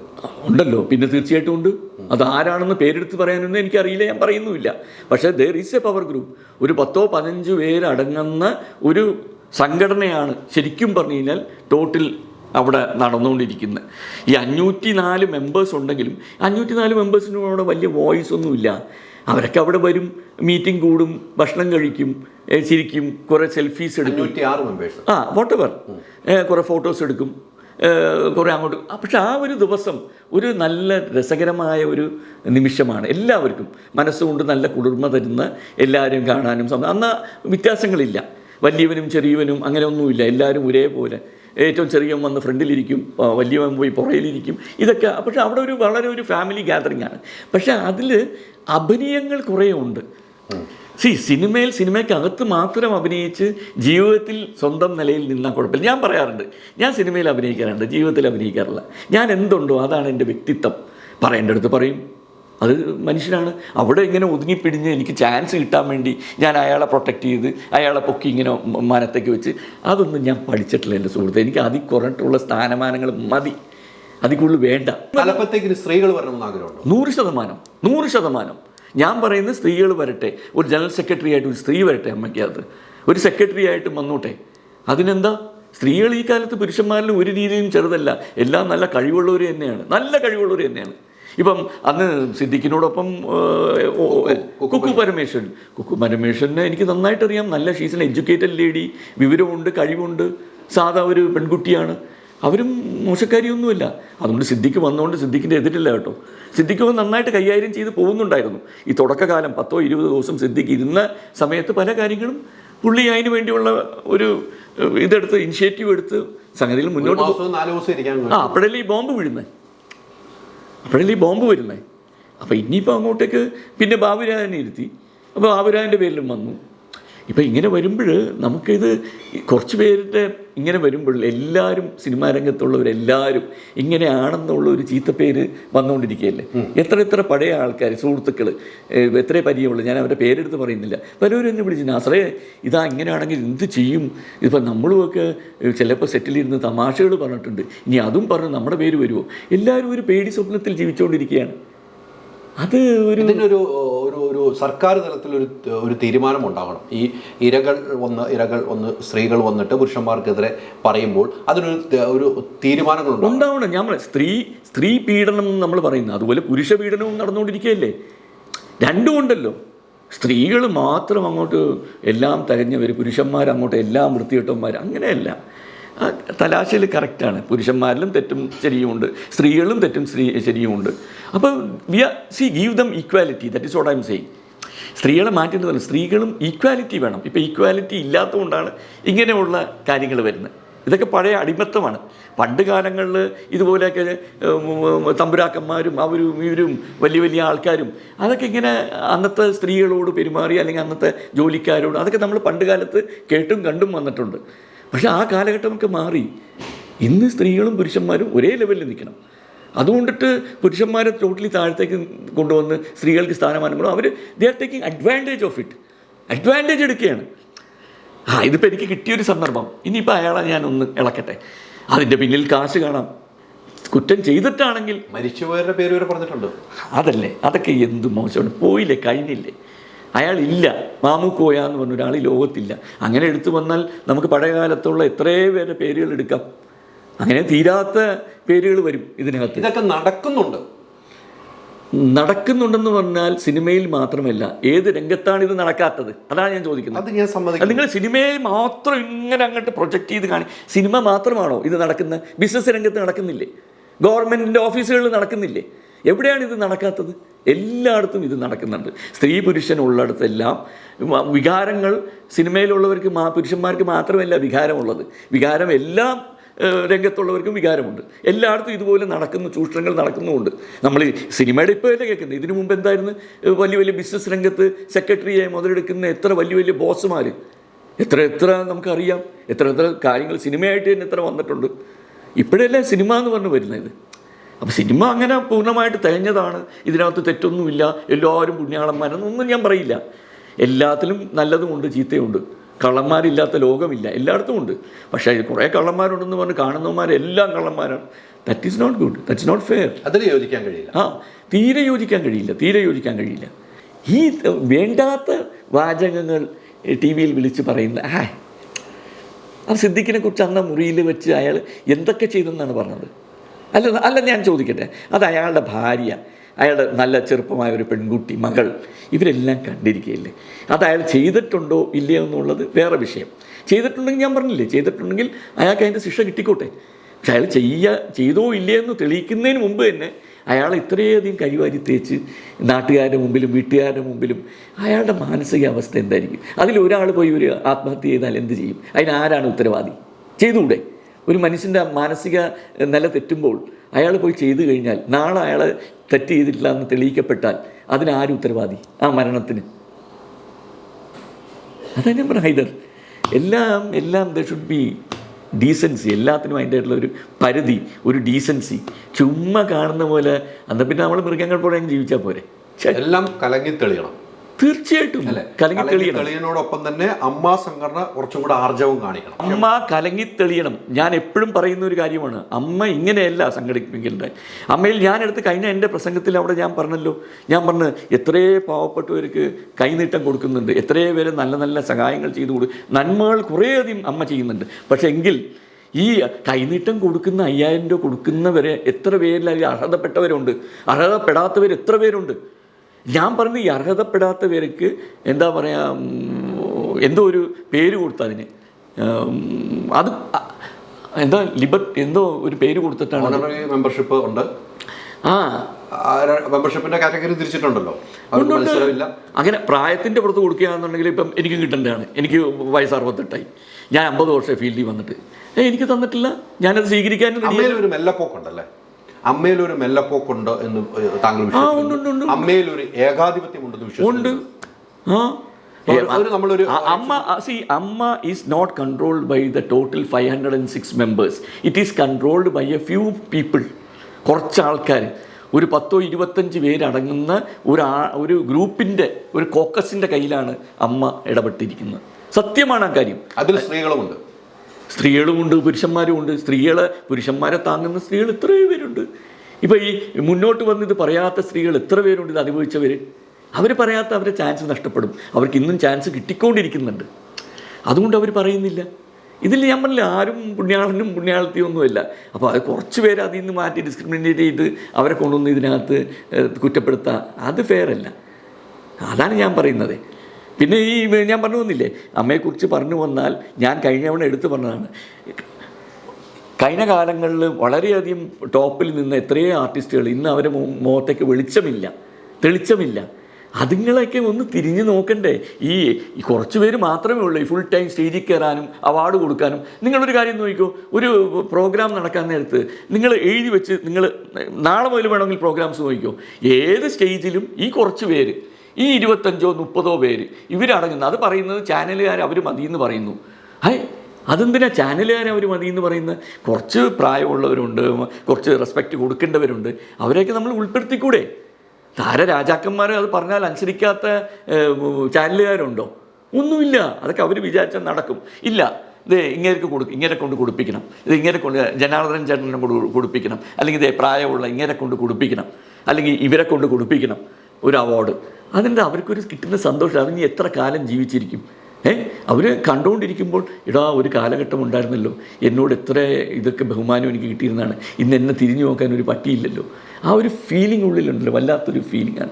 ഉണ്ടല്ലോ. പിന്നെ തീർച്ചയായിട്ടും ഉണ്ട്. അത് ആരാണെന്ന് പേരെടുത്ത് പറയാനൊന്നും എനിക്കറിയില്ല. ഞാൻ പറയുന്നുമില്ല. പക്ഷേ there is a power group ഒരു പത്തോ പതിനഞ്ചോ പേരടങ്ങുന്ന ഒരു സംഘടനയാണ്. ശരിക്കും പറഞ്ഞു കഴിഞ്ഞാൽ ടോട്ടിൽ അവിടെ നടന്നുകൊണ്ടിരിക്കുന്നത് ഈ അഞ്ഞൂറ്റി നാല് മെമ്പേഴ്സ് ഉണ്ടെങ്കിലും അഞ്ഞൂറ്റി നാല് മെമ്പേഴ്സിനും അവിടെ വലിയ വോയിസ് ഒന്നുമില്ല. അവരൊക്കെ അവിടെ വരും മീറ്റിംഗ് കൂടും ഭക്ഷണം കഴിക്കും ചിരിക്കും കുറേ സെൽഫീസ് എടുക്കും. ആ വോട്ടെവർ കുറേ ഫോട്ടോസ് എടുക്കും. കുറേ അങ്ങോട്ട്. പക്ഷെ ആ ഒരു ദിവസം ഒരു നല്ല രസകരമായ ഒരു നിമിഷമാണ് എല്ലാവർക്കും. മനസ്സുകൊണ്ട് നല്ല കുളിർമ തരുന്ന എല്ലാവരും കാണാനും സമയം അന്ന് വ്യത്യാസങ്ങളില്ല. വലിയവനും ചെറിയവനും അങ്ങനെയൊന്നുമില്ല. എല്ലാവരും ഒരേപോലെ ഏറ്റവും ചെറിയവൻ വന്ന് ഫ്രണ്ടിലിരിക്കും വലിയവൻ പോയി പുറയിലിരിക്കും. ഇതൊക്കെ പക്ഷെ അവിടെ ഒരു വളരെ ഒരു ഫാമിലി ഗാദറിംഗ് ആണ്. പക്ഷെ അതിൽ അഭിനയങ്ങൾ കുറേ ഉണ്ട്. സി സിനിമയിൽ സിനിമയ്ക്കകത്ത് മാത്രം അഭിനയിച്ച് ജീവിതത്തിൽ സ്വന്തം നിലയിൽ നിന്നാൽ കുഴപ്പമില്ല. ഞാൻ പറയാറുണ്ട് ഞാൻ സിനിമയിൽ അഭിനയിക്കാറുണ്ട് ജീവിതത്തിൽ അഭിനയിക്കാറില്ല. ഞാൻ എന്തുണ്ടോ അതാണ് എന്റെ വ്യക്തിത്വം. പറയേണ്ടടുത്ത് പറയും. അത് മനുഷ്യനാണ്. അവിടെ ഇങ്ങനെ ഒതുങ്ങിപ്പിടിഞ്ഞ് എനിക്ക് ചാൻസ് കിട്ടാൻ വേണ്ടി ഞാൻ അയാളെ പ്രൊട്ടക്റ്റ് ചെയ്ത് അയാളെ പൊക്കി ഇങ്ങനെ മരത്തേക്ക് മനത്തേക്ക് വെച്ച് അതൊന്നും ഞാൻ പഠിച്ചിട്ടില്ല എന്റെ സുഹൃത്ത്. എനിക്ക് അതി കുറഞ്ഞിട്ടുള്ള സ്ഥാനമാനങ്ങൾ മതി. അതിൽ കൂടുതൽ വേണ്ട. തലപ്പത്തേക്ക് സ്ത്രീകൾ വരണമെന്ന് ആഗ്രഹമുണ്ട്? നൂറ് ശതമാനം. നൂറ് ശതമാനം. ഞാൻ പറയുന്നത് സ്ത്രീകൾ വരട്ടെ. ഒരു ജനറൽ സെക്രട്ടറി ആയിട്ട് ഒരു സ്ത്രീ വരട്ടെ അമ്മയ്ക്കകത്ത് ഒരു സെക്രട്ടറി ആയിട്ട് വന്നോട്ടെ. അതിനെന്താ? സ്ത്രീകൾ ഈ കാലത്ത് പുരുഷന്മാരിലും ഒരു രീതിയിലും ചെറുതല്ല. എല്ലാം നല്ല കഴിവുള്ളവർ തന്നെയാണ്. നല്ല കഴിവുള്ളവർ തന്നെയാണ്. ഇപ്പം അന്ന് സിദ്ദിഖിനോടൊപ്പം കുക്കു പരമേശ്വരൻ. കുക്കു പരമേശ്വരനെ എനിക്ക് നന്നായിട്ട് അറിയാം നല്ല ഷീസൺ എഡ്യൂക്കേറ്റഡ് ലേഡി വിവരമുണ്ട് കഴിവുണ്ട്. സാധാ ഒരു പെൺകുട്ടിയാണ്. അവരും മോശക്കാരിയൊന്നുമില്ല. അതുകൊണ്ട് സിദ്ദിഖ് വന്നുകൊണ്ട് സിദ്ദിഖിന്റെ എതിരില്ല കേട്ടോ. സിദ്ദിഖ് നന്നായിട്ട് കൈകാര്യം ചെയ്ത് പോകുന്നുണ്ടായിരുന്നു. ഈ തുടക്കകാലം പത്തോ ഇരുപത് ദിവസം സിദ്ദിഖ് ഇരുന്ന സമയത്ത് പല കാര്യങ്ങളും പുള്ളി അതിന് വേണ്ടിയുള്ള ഒരു ഇതെടുത്ത് ഇനിഷ്യേറ്റീവ് എടുത്ത് സംഗതിയിൽ മുന്നോട്ട് ആ അപ്പോഴല്ലേ ഈ ബോംബ് വീഴുന്നത് അപ്പോഴല്ലേ ഈ ബോംബ് വരുന്നത് അപ്പോൾ ഇനിയിപ്പോൾ അങ്ങോട്ടേക്ക് പിന്നെ ബാബുരാജനെ ഇരുത്തി. അപ്പോൾ ബാബുരാജന്റെ പേരിലും വന്നു. ഇപ്പം ഇങ്ങനെ വരുമ്പോൾ നമുക്കിത് കുറച്ച് പേരുടെ ഇങ്ങനെ വരുമ്പോൾ എല്ലാവരും സിനിമാ രംഗത്തുള്ളവരെല്ലാവരും ഇങ്ങനെയാണെന്നുള്ള ഒരു ചീത്തപ്പേര് വന്നുകൊണ്ടിരിക്കുകയല്ലേ? എത്ര എത്ര പഴയ ആൾക്കാർ സുഹൃത്തുക്കൾ എത്ര പരിചയമുള്ളൂ ഞാൻ അവരുടെ പേരെടുത്ത് പറയുന്നില്ല. പലരും എന്നെ വിളിച്ചു നാസറേ ഇതാ ഇങ്ങനെയാണെങ്കിൽ എന്ത് ചെയ്യും? ഇപ്പം നമ്മളുമൊക്കെ ചിലപ്പോൾ സെറ്റിലിരുന്ന് തമാശകൾ പറഞ്ഞിട്ടുണ്ട്. ഇനി അതും പറഞ്ഞ് നമ്മുടെ പേര് വരുമോ എല്ലാവരും ഒരു പേടി സ്വപ്നത്തിൽ ജീവിച്ചുകൊണ്ടിരിക്കുകയാണ്. അത് ഒരു ഇതിനൊരു ഒരു ഒരു സർക്കാർ തലത്തിൽ ഒരു ഒരു തീരുമാനം ഉണ്ടാകണം ഈ ഇരകൾ വന്ന് ഇരകൾ വന്ന് സ്ത്രീകൾ വന്നിട്ട് പുരുഷന്മാർക്കെതിരെ പറയുമ്പോൾ അതിനൊരു ഒരു തീരുമാനങ്ങൾ ഉണ്ടാവണം. ഞാൻ സ്ത്രീ സ്ത്രീ പീഡനം എന്ന് നമ്മൾ പറയുന്നത് അതുപോലെ പുരുഷ പീഡനവും നടന്നുകൊണ്ടിരിക്കുകയല്ലേ? രണ്ടും ഉണ്ടല്ലോ. സ്ത്രീകൾ മാത്രം അങ്ങോട്ട് എല്ലാം തികഞ്ഞവർ പുരുഷന്മാർ അങ്ങോട്ട് എല്ലാം വൃത്തികെട്ടന്മാർ അങ്ങനെയല്ല. തലാശയിൽ കറക്റ്റാണ് പുരുഷന്മാരിലും തെറ്റും ശരിയുമുണ്ട്. സ്ത്രീകളിലും തെറ്റും സ്ത്രീ ശരിയുമുണ്ട്. അപ്പോൾ we are see give them equality that is what I'm saying സ്ത്രീകളെ മാറ്റേണ്ടതല്ല സ്ത്രീകളും ഈക്വാലിറ്റി വേണം. ഇപ്പോൾ ഈക്വാലിറ്റി ഇല്ലാത്തതുകൊണ്ടാണ് ഇങ്ങനെയുള്ള കാര്യങ്ങൾ വരുന്നത്. ഇതൊക്കെ പഴയ അടിമത്തമാണ്. പണ്ട് കാലങ്ങളിൽ ഇതുപോലെയൊക്കെ തമ്പുരാക്കന്മാരും അവരും ഇവരും വലിയ വലിയ ആൾക്കാരും അതൊക്കെ ഇങ്ങനെ അന്നത്തെ സ്ത്രീകളോട് പെരുമാറി അല്ലെങ്കിൽ അന്നത്തെ ജോലിക്കാരോട് അതൊക്കെ നമ്മൾ പണ്ട് കാലത്ത് കേട്ടും കണ്ടും വന്നിട്ടുണ്ട്. പക്ഷേ ആ കാലഘട്ടമൊക്കെ മാറി. ഇന്ന് സ്ത്രീകളും പുരുഷന്മാരും ഒരേ ലെവലിൽ നിൽക്കണം. അതുകൊണ്ടിട്ട് പുരുഷന്മാരെ ടോട്ടലി താഴത്തേക്ക് കൊണ്ടുവന്ന് സ്ത്രീകൾക്ക് സ്ഥാനമാനങ്ങളും അവർ they are taking advantage of it advantage എടുക്കുകയാണ്. ആ ഇതിപ്പോൾ എനിക്ക് കിട്ടിയൊരു സന്ദർഭം. ഇനിയിപ്പോൾ അയാളെ ഞാനൊന്ന് ഒന്ന് ഇളക്കട്ടെ. അതിന്റെ പിന്നിൽ കാശ് കാണാം. കുറ്റം ചെയ്തിട്ടാണെങ്കിൽ മരിച്ചുപോയവരുടെ പേര് വരെ പറഞ്ഞിട്ടുണ്ട്? അതല്ലേ അതൊക്കെ എന്ത് മോശമാണ്. പോയില്ലേ കഴിഞ്ഞില്ലേ? അയാളില്ല. മാമുക്കോയ എന്ന് പറഞ്ഞ ഒരാൾ ഈ ലോകത്തില്ല. അങ്ങനെ എടുത്തു വന്നാൽ നമുക്ക് പഴയകാലത്തുള്ള എത്രയോ പേരുടെ പേരുകൾ എടുക്കാം. അങ്ങനെ തീരാത്ത പേരുകൾ വരും ഇതിനകത്ത്. ഇതൊക്കെ നടക്കുന്നുണ്ട്. നടക്കുന്നുണ്ടെന്ന് പറഞ്ഞാൽ സിനിമയിൽ മാത്രമല്ല ഏത് രംഗത്താണ് ഇത് നടക്കാത്തത്? അതാണ് ഞാൻ ചോദിക്കുന്നത്. അത് ഞാൻ സമ്മതിക്കും നിങ്ങൾ സിനിമയിൽ മാത്രം ഇങ്ങനെ അങ്ങോട്ട് പ്രൊജക്റ്റ് ചെയ്ത് കാണി സിനിമ മാത്രമാണോ ഇത് നടക്കുന്നത് ബിസിനസ് രംഗത്ത് നടക്കുന്നില്ലേ? ഗവൺമെന്റിന്റെ ഓഫീസുകളിൽ നടക്കുന്നില്ലേ? എവിടെയാണ് ഇത് നടക്കാത്തത്? എല്ലായിടത്തും ഇത് നടക്കുന്നുണ്ട്. സ്ത്രീ പുരുഷൻ ഉള്ളിടത്തെല്ലാം വികാരങ്ങൾ സിനിമയിലുള്ളവർക്ക് മാ പുരുഷന്മാർക്ക് മാത്രമല്ല വികാരമുള്ളത്. വികാരം എല്ലാം രംഗത്തുള്ളവർക്കും വികാരമുണ്ട്. എല്ലായിടത്തും ഇതുപോലെ നടക്കുന്നു ചൂഷണങ്ങൾ നടക്കുന്നുമുണ്ട്. നമ്മൾ സിനിമയുടെ ഇപ്പോഴല്ലേ കേൾക്കുന്നത്? ഇതിനു മുമ്പ് എന്തായിരുന്നു? വലിയ വലിയ ബിസിനസ് രംഗത്ത് സെക്രട്ടറിയായി മുതലെടുക്കുന്ന എത്ര വലിയ വലിയ ബോസുമാർ എത്ര എത്ര നമുക്കറിയാം. എത്ര എത്ര കാര്യങ്ങൾ സിനിമയായിട്ട് തന്നെ എത്ര വന്നിട്ടുണ്ട്. ഇപ്പോഴല്ലേ സിനിമ എന്ന് പറഞ്ഞു വരുന്നത്. അപ്പോൾ സിനിമ അങ്ങനെ പൂർണമായിട്ട് തികഞ്ഞതാണ് ഇതിനകത്ത് തെറ്റൊന്നുമില്ല. എല്ലാവരും പുണ്യാളന്മാരെന്നൊന്നും ഞാൻ പറയില്ല. എല്ലാത്തിലും നല്ലതുമുണ്ട് ചീത്തയുണ്ട്. കള്ളന്മാരില്ലാത്ത ലോകമില്ല. എല്ലായിടത്തും ഉണ്ട്. പക്ഷേ കുറേ കള്ളന്മാരുണ്ടെന്ന് പറഞ്ഞ് കാണുന്നവന്മാരെല്ലാം കള്ളന്മാരാണ്. That is not good that is not fair അതിൽ യോജിക്കാൻ കഴിയില്ല. ആ തീരെ യോജിക്കാൻ കഴിയില്ല. തീരെ യോജിക്കാൻ കഴിയില്ല. ഈ വേണ്ടാത്ത വാചകങ്ങൾ ടി വിയിൽ വിളിച്ച് പറയുന്ന ആ ആ സിദ്ദിഖിനെ കുറിച്ച് അന്ന മുറിയിൽ വെച്ച് അയാൾ എന്തൊക്കെ ചെയ്തെന്നാണ് പറഞ്ഞത്? അല്ല അല്ല ഞാൻ ചോദിക്കട്ടെ. അത് അയാളുടെ ഭാര്യ അയാളുടെ നല്ല ചെറുപ്പമായ ഒരു പെൺകുട്ടി മകൾ ഇവരെല്ലാം കണ്ടിരിക്കുകയില്ലേ? അത് അയാൾ ചെയ്തിട്ടുണ്ടോ ഇല്ലയോ എന്നുള്ളത് വേറെ വിഷയം. ചെയ്തിട്ടുണ്ടെങ്കിൽ ഞാൻ പറഞ്ഞില്ലേ? ചെയ്തിട്ടുണ്ടെങ്കിൽ അയാൾക്ക് അതിന്റെ ശിക്ഷ കിട്ടിക്കോട്ടെ. പക്ഷെ അയാൾ ചെയ്യുക ചെയ്തോ ഇല്ലയോ എന്ന് തെളിയിക്കുന്നതിന് മുമ്പ് തന്നെ അയാൾ ഇത്രയധികം കരിവാരി തേച്ച് നാട്ടുകാരുടെ മുമ്പിലും വീട്ടുകാരുടെ മുമ്പിലും അയാളുടെ മാനസികാവസ്ഥ എന്തായിരിക്കും? അതിൽ ഒരാൾ പോയി ഒരു ആത്മഹത്യ ചെയ്താൽ എന്ത് ചെയ്യും? അതിനാരാണ് ഉത്തരവാദി? ചെയ്തുകൂടെ? ഒരു മനുഷ്യന്റെ മാനസിക നില തെറ്റുമ്പോൾ അയാൾ പോയി ചെയ്തു കഴിഞ്ഞാൽ നാളെ അയാൾ തെറ്റ് ചെയ്തിട്ടില്ല എന്ന് തെളിയിക്കപ്പെട്ടാൽ അതിനാരും ഉത്തരവാദി? ആ മരണത്തിന്. അതാണ് ഞാൻ പറഞ്ഞ ഹൈദർ. എല്ലാം എല്ലാം ദ ഷുഡ് ബി ഡീസൻസി എല്ലാത്തിനും അതിന്റെ ആയിട്ടുള്ള ഒരു പരിധി ഒരു ഡീസൻസി ചുമ്മാ കാണുന്ന പോലെ അന്ന് പിന്നെ നമ്മൾ മൃഗങ്ങൾ പോലെ ജീവിച്ചാൽ പോരെ. എല്ലാം കലങ്ങി തെളിയണം. തീർച്ചയായിട്ടും കലങ്ങി തെളിയണം തെളിയനോടൊപ്പം തന്നെ അമ്മ സംഘടന കുറച്ചും കൂടെ ആർജവം കാണിക്കണം. അമ്മ കലങ്ങി തെളിയണം ഞാൻ എപ്പോഴും പറയുന്ന ഒരു കാര്യമാണ് അമ്മ ഇങ്ങനെയല്ല സംഘടിപ്പിക്കേണ്ടത്. അമ്മയിൽ ഞാനെടുത്ത് കഴിഞ്ഞ എന്റെ പ്രസംഗത്തിൽ അവിടെ ഞാൻ പറഞ്ഞല്ലോ. ഞാൻ പറഞ്ഞ് എത്രയേ പാവപ്പെട്ടവർക്ക് കൈനീട്ടം കൊടുക്കുന്നുണ്ട് എത്രയോ പേര് നല്ല നല്ല സഹായങ്ങൾ ചെയ്തു കൊടുക്കും നന്മകൾ കുറേയധികം അമ്മ ചെയ്യുന്നുണ്ട്. പക്ഷേ എങ്കിൽ ഈ കൈനീട്ടം കൊടുക്കുന്ന അയ്യായിരം രൂപ കൊടുക്കുന്നവരെ എത്ര പേരിൽ അതിൽ അർഹതപ്പെട്ടവരുണ്ട്? അർഹതപ്പെടാത്തവർ എത്ര പേരുണ്ട്? ഞാൻ പറഞ്ഞ ഈ അർഹതപ്പെടാത്തവർക്ക് എന്താ പറയുക എന്തോ ഒരു പേര് കൊടുത്തതിന് അത് എന്താ ലിബർ എന്തോ ഒരു പേര് കൊടുത്തിട്ടാണ്. മെമ്പർഷിപ്പ് ഉണ്ട്. ആ. മെമ്പർഷിപ്പിന്റെ കാറ്റഗറി തിരിച്ചിട്ടുണ്ടല്ലോ. അങ്ങനെ പ്രായത്തിന്റെ പുറത്ത് കൊടുക്കുകയാണെന്നുണ്ടെങ്കിൽ ഇപ്പം എനിക്കും കിട്ടേണ്ടതാണ്. എനിക്ക് വയസ്സ് അറുപത്തെട്ടായി. ഞാൻ അമ്പത് വർഷം ഫീൽഡിൽ വന്നിട്ട്. എനിക്ക് തന്നിട്ടില്ല. ഞാനത് സ്വീകരിക്കാനും ഒരു മെല്ലപ്പോക്കുണ്ടല്ലേ? അമ്മയിൽ ഒരു മെല്ലപ്പോക്കുണ്ട് എന്ന് താങ്കൾ വിശ്വസിക്കുന്നു. അമ്മയിൽ ഒരു ഏകാധിപത്യം ഉണ്ടെന്ന് ഉണ്ട്. വിശ്വസിക്കുന്നു. Amma see Amma is not controlled by the total five hundred and six members it is controlled by a few people കുറച്ച് ആൾക്കാർ. ഒരു പത്തോ ഇരുപത്തഞ്ച് പേരടങ്ങുന്ന ഒരു ആ- ഒരു ഗ്രൂപ്പിന്റെ ഒരു കോക്കസിന്റെ കയ്യിലാണ് അമ്മ ഇടപെട്ടിരിക്കുന്നത്. സത്യമാണ് ആ കാര്യം. അതിൽ സ്ത്രീകളുമുണ്ട്. സ്ത്രീകളുമുണ്ട് പുരുഷന്മാരുമുണ്ട്. സ്ത്രീകളെ പുരുഷന്മാരെ താങ്ങുന്ന സ്ത്രീകൾ ഇത്രയും പേരുണ്ട്. ഇപ്പോൾ ഈ മുന്നോട്ട് വന്ന് ഇത് പറയാത്ത സ്ത്രീകൾ എത്ര പേരുണ്ട് ഇത് അനുഭവിച്ചവർ അവർ പറയാത്ത അവരെ ചാൻസ് നഷ്ടപ്പെടും. അവർക്ക് ഇന്നും ചാൻസ് കിട്ടിക്കൊണ്ടിരിക്കുന്നുണ്ട്. അതുകൊണ്ട് അവർ പറയുന്നില്ല. ഇതിൽ ഞാൻ പറഞ്ഞില്ല ആരും പുണ്യാളനും പുണ്യാളത്തിയും ഒന്നുമില്ല അപ്പോൾ അത് കുറച്ച് പേര് അതിൽ നിന്ന് മാറ്റി ഡിസ്ക്രിമിനേറ്റ് ചെയ്ത് അവരെ കൊണ്ടുവന്ന് ഇതിനകത്ത് കുറ്റപ്പെടുത്തുക അത് ഫെയർ അല്ല. അതാണ് ഞാൻ പറയുന്നത്. പിന്നെ ഈ ഞാൻ പറഞ്ഞു വന്നില്ലേ അമ്മയെക്കുറിച്ച് പറഞ്ഞു വന്നാൽ ഞാൻ കഴിഞ്ഞ തവണ എടുത്തു പറഞ്ഞതാണ്. കഴിഞ്ഞ കാലങ്ങളിൽ വളരെയധികം ടോപ്പിൽ നിന്ന് എത്രയോ ആർട്ടിസ്റ്റുകൾ ഇന്ന് അവരെ മുഖത്തേക്ക് വെളിച്ചമില്ല തെളിച്ചമില്ല. അതുങ്ങളൊക്കെ ഒന്ന് തിരിഞ്ഞു നോക്കണ്ടേ. ഈ കുറച്ച് പേര് മാത്രമേ ഉള്ളൂ ഈ ഫുൾ ടൈം സ്റ്റേജിൽ കയറാനും അവാർഡ് കൊടുക്കാനും. നിങ്ങളൊരു കാര്യം നോക്കിക്കോ ഒരു പ്രോഗ്രാം നടക്കാൻ നേരത്ത് നിങ്ങൾ എഴുതി വെച്ച് നിങ്ങൾ നാളെ മുതൽ വേണമെങ്കിൽ പ്രോഗ്രാംസ് നോക്കിക്കോ. ഏത് സ്റ്റേജിലും ഈ കുറച്ച് പേര് ഈ ഇരുപത്തഞ്ചോ മുപ്പതോ പേര് ഇവരടങ്ങുന്നത് അത് പറയുന്നത് ചാനലുകാർ അവർ മതിയെന്ന് പറയുന്നു. ഹൈ അതെന്തിനാ ചാനലുകാർ അവർ മതി എന്ന് പറയുന്നത്? കുറച്ച് പ്രായമുള്ളവരുണ്ട് കുറച്ച് റെസ്പെക്റ്റ് കൊടുക്കേണ്ടവരുണ്ട്. അവരെയൊക്കെ നമ്മൾ ഉൾപ്പെടുത്തിക്കൂടെ? താര രാജാക്കന്മാർ അത് പറഞ്ഞാൽ അനുസരിക്കാത്ത ചാനലുകാരുണ്ടോ? ഒന്നുമില്ല. അതൊക്കെ അവർ വിചാരിച്ചാൽ നടക്കും. ഇല്ല. ഇത് ഇങ്ങനെയൊക്കെ കൊടു ഇങ്ങനെ കൊണ്ട് കൊടുപ്പിക്കണം. ഇത് ഇങ്ങനെ കൊണ്ട് ജനാർദ്ദനൻ ചേട്ടനെ കൊണ്ട് കൊടുപ്പിക്കണം. അല്ലെങ്കിൽ ഇതേ പ്രായമുള്ള ഇങ്ങനെ കൊണ്ട് കൊടുപ്പിക്കണം. അല്ലെങ്കിൽ ഇവരെ കൊണ്ട് കൊടുപ്പിക്കണം. ഒരു അവാർഡ് അതിന്റെ അവർക്കൊരു കിട്ടുന്ന സന്തോഷം അതിന് എത്ര കാലം ജീവിച്ചിരിക്കും? ഏ? അവർ കണ്ടുകൊണ്ടിരിക്കുമ്പോൾ ഇടാ ഒരു കാലഘട്ടം ഉണ്ടായിരുന്നല്ലോ. എന്നോട് എത്ര ഇതൊക്കെ ബഹുമാനം എനിക്ക് കിട്ടിയിരുന്നതാണ് ഇന്ന് എന്നെ തിരിഞ്ഞു നോക്കാൻ ഒരു പറ്റിയില്ലല്ലോ. ആ ഒരു ഫീലിംഗ് ഉള്ളിലുണ്ടല്ലോ വല്ലാത്തൊരു ഫീലിംഗാണ്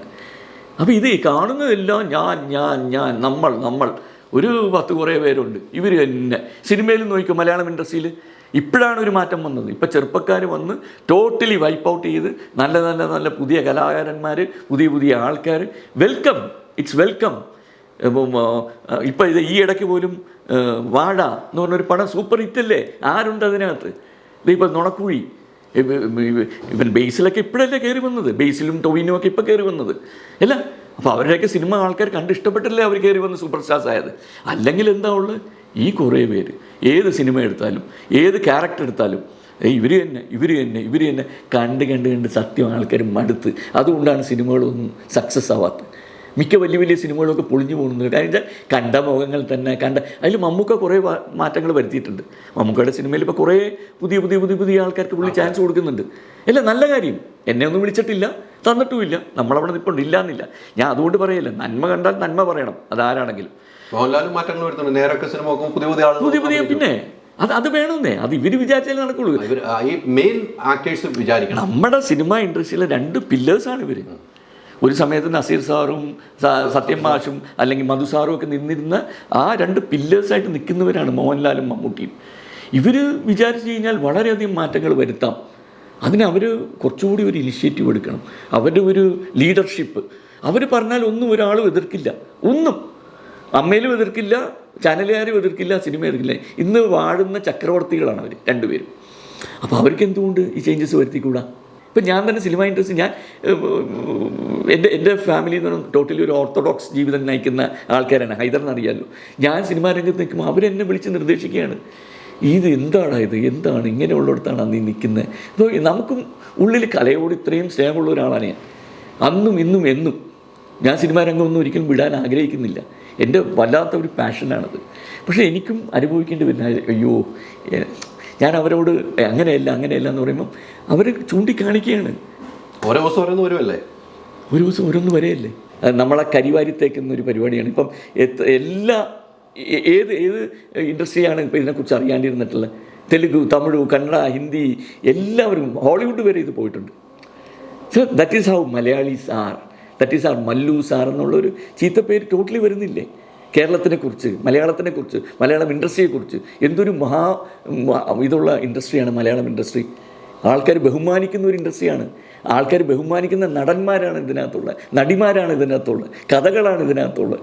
അപ്പോൾ ഇത് കാണുന്നതെല്ലാം ഞാൻ ഞാൻ ഞാൻ നമ്മൾ നമ്മൾ. ഒരു പത്ത് കുറേ പേരുണ്ട്. ഇവർ തന്നെ. സിനിമയിൽ നോക്കിയോ മലയാളം ഇൻഡസ്ട്രിയിൽ ഇപ്പോഴാണ് ഒരു മാറ്റം വന്നത്. ഇപ്പോൾ ചെറുപ്പക്കാർ വന്ന് ടോട്ടലി വൈപ്പ് ഔട്ട് ചെയ്ത് നല്ല നല്ല നല്ല പുതിയ കലാകാരന്മാർ പുതിയ പുതിയ ആൾക്കാർ വെൽക്കം ഇറ്റ്സ് വെൽക്കം ഇപ്പം ഇത് ഈ ഇടയ്ക്ക് പോലും വാഴ എന്ന് പറഞ്ഞൊരു പടം സൂപ്പർ ഹിറ്റല്ലേ ആരുണ്ട് അതിനകത്ത്? ഇതിപ്പോൾ നുണക്കുഴി. ഇവ- ഇവ- ഇവൻ ബേസിലൊക്കെ ഇപ്പോഴല്ലേ കയറി വന്നത്? ബേസിലും ടൊവിനും ഒക്കെ ഇപ്പോൾ കയറി വന്നത്. അല്ല അപ്പോൾ അവരുടെയൊക്കെ സിനിമ ആൾക്കാർ കണ്ടിഷ്ടപ്പെട്ടല്ലേ അവർ കയറി വന്ന് സൂപ്പർ സ്റ്റാർസ് ആയത്? അല്ലെങ്കിൽ എന്താ ഉള്ളത് ഈ കുറേ പേര്. ഏത് സിനിമ എടുത്താലും ഏത് ക്യാരക്ടർ എടുത്താലും ഇവർ തന്നെ ഇവർ തന്നെ ഇവർ തന്നെ കണ്ട് കണ്ട് കണ്ട് സത്യം ആൾക്കാർ മടുത്ത്. അതുകൊണ്ടാണ് സിനിമകളൊന്നും സക്സസ് ആവാത്തത്. മിക്ക വലിയ വലിയ സിനിമകളൊക്കെ പൊളിഞ്ഞു പോകുന്നുണ്ട് വെച്ചാൽ കണ്ട മുഖങ്ങൾ തന്നെ കണ്ട അതിൽ മമ്മൂക്ക കുറേ മാറ്റങ്ങൾ വരുത്തിയിട്ടുണ്ട്. മമ്മൂക്കയുടെ സിനിമയിൽ ഇപ്പോൾ കുറേ പുതിയ പുതിയ പുതിയ പുതിയ ആൾക്കാർക്ക് പുള്ളി ചാൻസ് കൊടുക്കുന്നുണ്ട്. അല്ല നല്ല കാര്യം. എന്നെ ഒന്നും വിളിച്ചിട്ടില്ല തന്നിട്ടുമില്ല നമ്മളവിടെ നിൽപ്പുണ്ട് ഇല്ല എന്നില്ല ഞാൻ അതുകൊണ്ട് പറയല്ല. നന്മ കണ്ടാൽ നന്മ പറയണം. അതാരാണെങ്കിലും. മോഹൻലാലും മാറ്റങ്ങൾ വരുത്തുന്നുണ്ട് നേരൊക്കെ സിനിമ പുതിയ പുതിയ ആളുകൾ പുതിയ പുതിയ പിന്നെ. അത് അത് വേണമെന്നേ. അത് ഇവർ വിചാരിച്ചാലേ നടക്കുള്ളൂ. ഈ മെയിൻ ആക്ടേഴ്സ് വിചാരിക്കണം. നമ്മുടെ സിനിമ ഇൻഡസ്ട്രിയിലെ രണ്ട് പില്ലേഴ്സാണ് ഇവർ ഒരു സമയത്ത് നസീർ സാറും സത്യം മാഷും അല്ലെങ്കിൽ മധു സാറും ഒക്കെ നിന്നിരുന്ന ആ രണ്ട് പില്ലേഴ്സായിട്ട് നിൽക്കുന്നവരാണ് മോഹൻലാലും മമ്മൂട്ടിയും. ഇവർ വിചാരിച്ചു കഴിഞ്ഞാൽ വളരെയധികം മാറ്റങ്ങൾ വരുത്താം. അതിന് അവർ കുറച്ചുകൂടി ഒരു ഇനിഷ്യേറ്റീവ് എടുക്കണം. അവരുടെ ഒരു ലീഡർഷിപ്പ് അവർ പറഞ്ഞാൽ ഒന്നും ഒരാളും എതിർക്കില്ല. ഒന്നും. അമ്മയിലും എതിർക്കില്ല ചാനലുകാരും എതിർക്കില്ല സിനിമ എതിർക്കില്ല. ഇന്ന് വാഴുന്ന ചക്രവർത്തികളാണ് അവർ രണ്ടുപേരും. അപ്പോൾ അവർക്ക് എന്തുകൊണ്ട് ഈ ചേഞ്ചസ് വരുത്തിക്കൂടാ? ഇപ്പം ഞാൻ തന്നെ സിനിമ ഇൻട്രസ്റ്റ് ഞാൻ എന്റെ എന്റെ ഫാമിലി എന്ന് പറഞ്ഞാൽ ടോട്ടലി ഒരു ഓർത്തഡോക്സ് ജീവിതം നയിക്കുന്ന ആൾക്കാരാണ്. ഹൈദറിന് അറിയാമല്ലോ ഞാൻ സിനിമാ രംഗത്ത് നിൽക്കുമ്പോൾ അവരെന്നെ വിളിച്ച് നിർദ്ദേശിക്കുകയാണ്. ഇത് എന്താണ് ഇത്? എന്താണ്? ഇങ്ങനെയുള്ളിടത്താണ് നീ നിൽക്കുന്നത് നമുക്കും ഉള്ളിൽ കലയോട് ഇത്രയും സ്നേഹമുള്ള ഒരാളാണ് ഞാൻ. അന്നും ഇന്നും എന്നും ഞാൻ സിനിമാ രംഗമൊന്നും ഒരിക്കലും വിടാൻ ആഗ്രഹിക്കുന്നില്ല. എന്റെ വല്ലാത്ത ഒരു പാഷനാണത്. പക്ഷേ എനിക്കും അനുഭവിക്കേണ്ടി വരുന്ന അയ്യോ ഞാൻ അവരോട് "ഏ, അങ്ങനെയല്ല അങ്ങനെയല്ല എന്ന് പറയുമ്പം അവർ ചൂണ്ടിക്കാണിക്കുകയാണ്. ഓരോ ദിവസം ഓരോന്ന് വരുമല്ലേ ഒരു ദിവസം ഓരോന്ന് വരെയല്ലേ? നമ്മളെ കരിവാരി തേക്കുന്ന ഒരു പരിപാടിയാണ്. ഇപ്പം എല്ലാ ഏത് ഏത് ഇൻഡസ്ട്രിയാണ് ഇപ്പം ഇതിനെക്കുറിച്ച് അറിയാണ്ടിരുന്നിട്ടുള്ളത് തെലുഗു തമിഴ് കന്നഡ ഹിന്ദി എല്ലാവരും ഹോളിവുഡ് വരെ ഇത് പോയിട്ടുണ്ട്. So that is how Malayalis are that is are Mallu sir എന്നുള്ളൊരു ചീത്തപ്പേര് ടോട്ടലി വരുന്നില്ലേ? കേരളത്തിനെക്കുറിച്ച് മലയാളത്തിനെക്കുറിച്ച് മലയാളത്തിനെ കുറിച്ച് മലയാളം ഇൻഡസ്ട്രിയെക്കുറിച്ച്. എന്തൊരു മഹാ ഇതുള്ള ഇൻഡസ്ട്രിയാണ് മലയാളം ഇൻഡസ്ട്രി. ആൾക്കാർ ബഹുമാനിക്കുന്ന ഒരു ഇൻഡസ്ട്രിയാണ്. ആൾക്കാർ ബഹുമാനിക്കുന്ന നടന്മാരാണ് ഇതിനകത്തുള്ളത്. നടിമാരാണ് ഇതിനകത്തുള്ളത്. കഥകളാണ് ഇതിനകത്തുള്ളത്.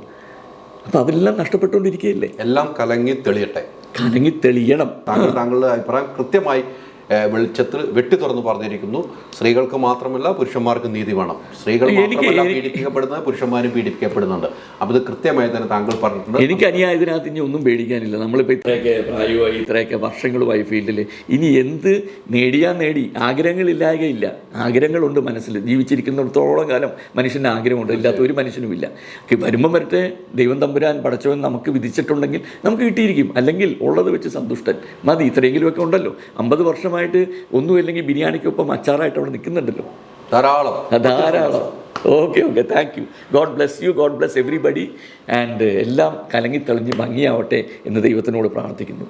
അപ്പം അതെല്ലാം നഷ്ടപ്പെട്ടുകൊണ്ടിരിക്കുകയല്ലേ? എല്ലാം കലങ്ങി തെളിയട്ടെ. കലങ്ങി തെളിയണം. താങ്കളുടെ അഭിപ്രായം കൃത്യമായി വെളിച്ചത്തിൽ വെട്ടി തുറന്ന് പറഞ്ഞിരിക്കുന്നു. സ്ത്രീകൾക്ക് മാത്രമല്ല പുരുഷന്മാർക്ക് നീതി വേണം. സ്ത്രീകൾ മാത്രമല്ല പീഡിപ്പിക്കപ്പെടുന്നത് പുരുഷന്മാരും പീഡിപ്പിക്കപ്പെടുന്നുണ്ട്. അപ്പോൾ ഇത് കൃത്യമായി തന്നെ താങ്കൾ പറഞ്ഞിട്ടുണ്ട്. എനിക്ക് അനുയായതിനകത്ത് ഇനി ഒന്നും പേടിക്കാനില്ല. നമ്മളിപ്പോൾ ഇത്രയൊക്കെ പ്രായമായി ഇത്രയൊക്കെ വർഷങ്ങളുമായി ഫീൽഡിൽ ഇനി എന്ത് നേടിയാൽ നേടി. ആഗ്രഹങ്ങളില്ലായകയില്ല. ആഗ്രഹങ്ങളുണ്ട് മനസ്സിൽ. ജീവിച്ചിരിക്കുന്നിടത്തോളം കാലം മനുഷ്യന് ആഗ്രഹമുണ്ട്. ഇല്ലാത്ത ഒരു മനുഷ്യനുമില്ല. വരുമ്പം വരട്ടെ. ദൈവം തമ്പുരാൻ പടച്ചവൻ നമുക്ക് വിധിച്ചിട്ടുണ്ടെങ്കിൽ നമുക്ക് കിട്ടിയിരിക്കും. അല്ലെങ്കിൽ ഉള്ളത് വെച്ച് സന്തുഷ്ടൻ. മതി ഇത്രയെങ്കിലുമൊക്കെ ഉണ്ടല്ലോ. അമ്പത് വർഷമായിട്ട് ഒന്നുമില്ലെങ്കിൽ ബിരിയാണിക്കൊപ്പം അച്ചാറായിട്ട് അവിടെ നിൽക്കുന്നുണ്ടല്ലോ. ധാരാളം. ധാരാളം. Okay okay thank you God bless you God bless everybody and എല്ലാം കലങ്ങിത്തെളിഞ്ഞ് ഭംഗിയാവട്ടെ എന്ന് ദൈവത്തിനോട് പ്രാർത്ഥിക്കുന്നു.